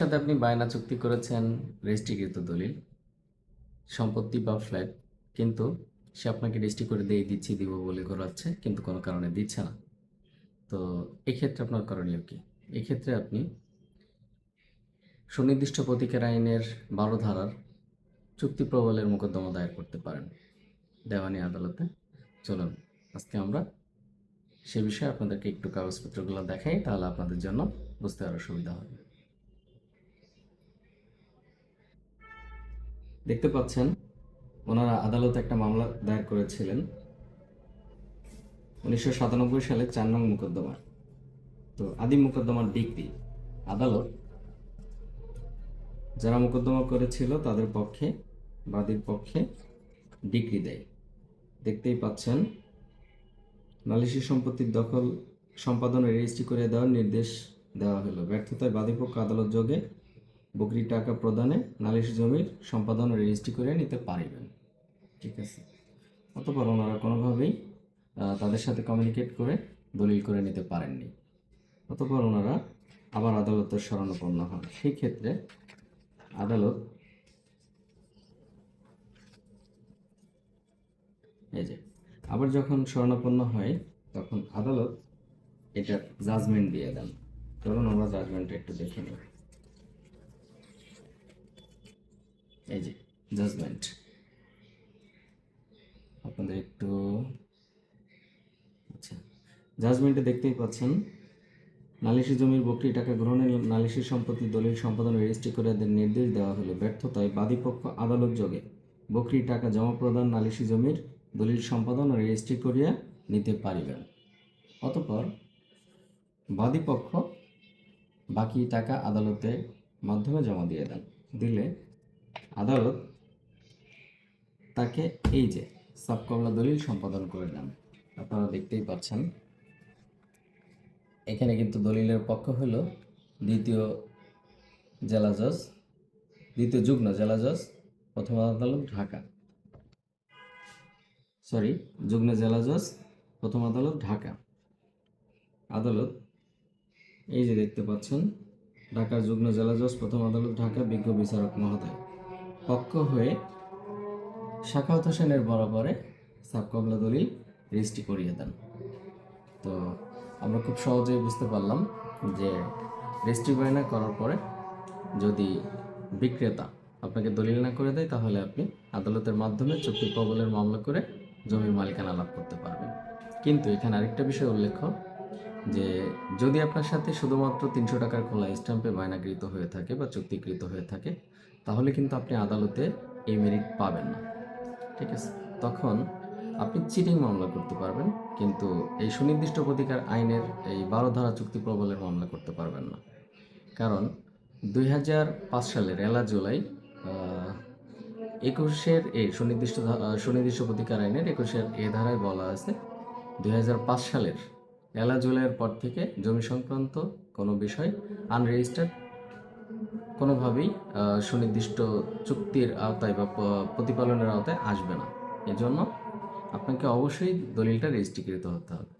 সাথে আপনি বায়না চুক্তি করেছেন, রেজিস্ট্রিকৃত দলিল, সম্পত্তি বা ফ্ল্যাট, কিন্তু সে আপনাকে রেজিস্ট্রি করে দিয়ে দিচ্ছি, দিব বলে করাচ্ছে কিন্তু কোনো কারণে দিচ্ছে না। তো এক্ষেত্রে আপনার করণীয় কি? এক্ষেত্রে আপনি সুনির্দিষ্ট প্রতিকার আইনের বারো ধারার চুক্তি প্রবলের মোকদ্দমা দায়ের করতে পারেন দেওয়ানি আদালতে। চলুন, আজকে আমরা সে বিষয়ে আপনাদেরকে একটু কাগজপত্রগুলো দেখাই, তাহলে আপনাদের জন্য বুঝতে আরও সুবিধা হবে। দেখতে পাচ্ছেন, ওনারা আদালতে একটা মামলা দায়ের করেছিলেন উনিশশো সাতানব্বই সালে চার নং মোকদ্দমা তো আদিম মোকদ্দমার ডিগ্রি আদালত যারা মোকদ্দমা করেছিল তাদের পক্ষে, বাদীর পক্ষে ডিগ্রি দেয়। দেখতেই পাচ্ছেন, নালিশি সম্পত্তির দখল সম্পাদনে রেজিস্ট্রি করে দেওয়ার নির্দেশ দেওয়া হলো। ব্যর্থতায় বাদীপক্ষ আদালত যোগে বকরি টাকা প্রদানে নালিশ জমির সম্পাদন রেজিস্ট্রি করে নিতে পারিবেন। ঠিক আছে? অতপর ওনারা কোনোভাবেই তাদের সাথে কমিউনিকেট করে দলিল করে নিতে পারেননি। অতপর ওনারা আবার আদালতের শরণাপন্ন হন। সেই ক্ষেত্রে আদালত এই যে, আবার যখন শরণাপন্ন হয়, তখন আদালত এটা জাজমেন্ট দিয়ে দেন। চলুন আমরা জাজমেন্টটা একটু দেখে নিই। এই যে জাজমেন্ট আপনাদের একটু আচ্ছা জাজমেন্টে দেখতেই পাচ্ছেন নালিশি জমির বকরি টাকা গ্রহণে নালিশি সম্পত্তি দলিল সম্পাদন রেজিস্ট্রি করে নির্দেশ দেওয়া হলো ব্যর্থতায় বাদীপক্ষ আদালত যোগে। বকরি টাকা জমা প্রদান নালিশি জমির দলিল সম্পাদন ও রেজিস্ট্রি করিয়া নিতে পারিবেন। অতঃপর বাদীপক্ষ বাকি টাকা আদালতের মাধ্যমে জমা দিয়ে দেন। দিলে আদালত তাকে এই যে সাবকমলা দলিল সম্পাদন করে দেন। আপনারা দেখতেই পাচ্ছেন। এখানে কিন্তু দলিলের পক্ষ হলো দ্বিতীয় জেলা জজ, দ্বিতীয় যুগ্ম জেলা জজ, প্রথম আদালত ঢাকা। সরি, যুগ্ম জেলা জজ, প্রথম আদালত ঢাকা। আদালত, এই যে দেখতে পাচ্ছেন, ঢাকার যুগ্ম জেলা জজ, প্রথম আদালত ঢাকা, বিজ্ঞ বিচারক মহোদয়। পক্ষ হয়ে শাখাওত হোসেনের বরাবরে সাবকবলা দলিল রেজিস্ট্রি করিয়ে দেন। তো আমরা খুব সহজেই বুঝতে পারলাম যে রেজিস্ট্রি বায়না করার পরে যদি বিক্রেতা আপনাকে দলিল না করে দেয়, তাহলে আপনি আদালতের মাধ্যমে চুক্তি কবলের মামলা করে জমির মালিকানা লাভ করতে পারবেন। কিন্তু এখানে আরেকটা বিষয় উল্লেখ্য যে যদি আপনার সাথে শুধুমাত্র তিনশো টাকার খোলা স্ট্যাম্পে বায়নাকৃত হয়ে থাকে বা চুক্তিকৃত হয়ে থাকে, তাহলে কিন্তু আপনি আদালতে এই মেরিট পাবেন না। ঠিক আছে? তখন আপনি চিটিং মামলা করতে পারবেন, কিন্তু এই সুনির্দিষ্ট প্রতিকার আইনের এই বারো ধারা চুক্তি প্রবলের মামলা করতে পারবেন না। কারণ দুই হাজার পাঁচ সালের এলা জুলাই একুশের এ সুনির্দিষ্ট সুনির্দিষ্ট প্রতিকার আইনের একুশের এ ধারায় বলা আছে, দুই হাজার পাঁচ সালের এলা জুলাইয়ের পর থেকে জমি সংক্রান্ত কোনো বিষয় আনরেজিস্টার্ড কোনোভাবেই সুনির্দিষ্ট চুক্তির আওতায় বা প্রতিপালনের আওতায় আসবে না। এজন্য আপনাকে অবশ্যই দলিলটা রেজিস্ট্রিকৃত হতে হবে।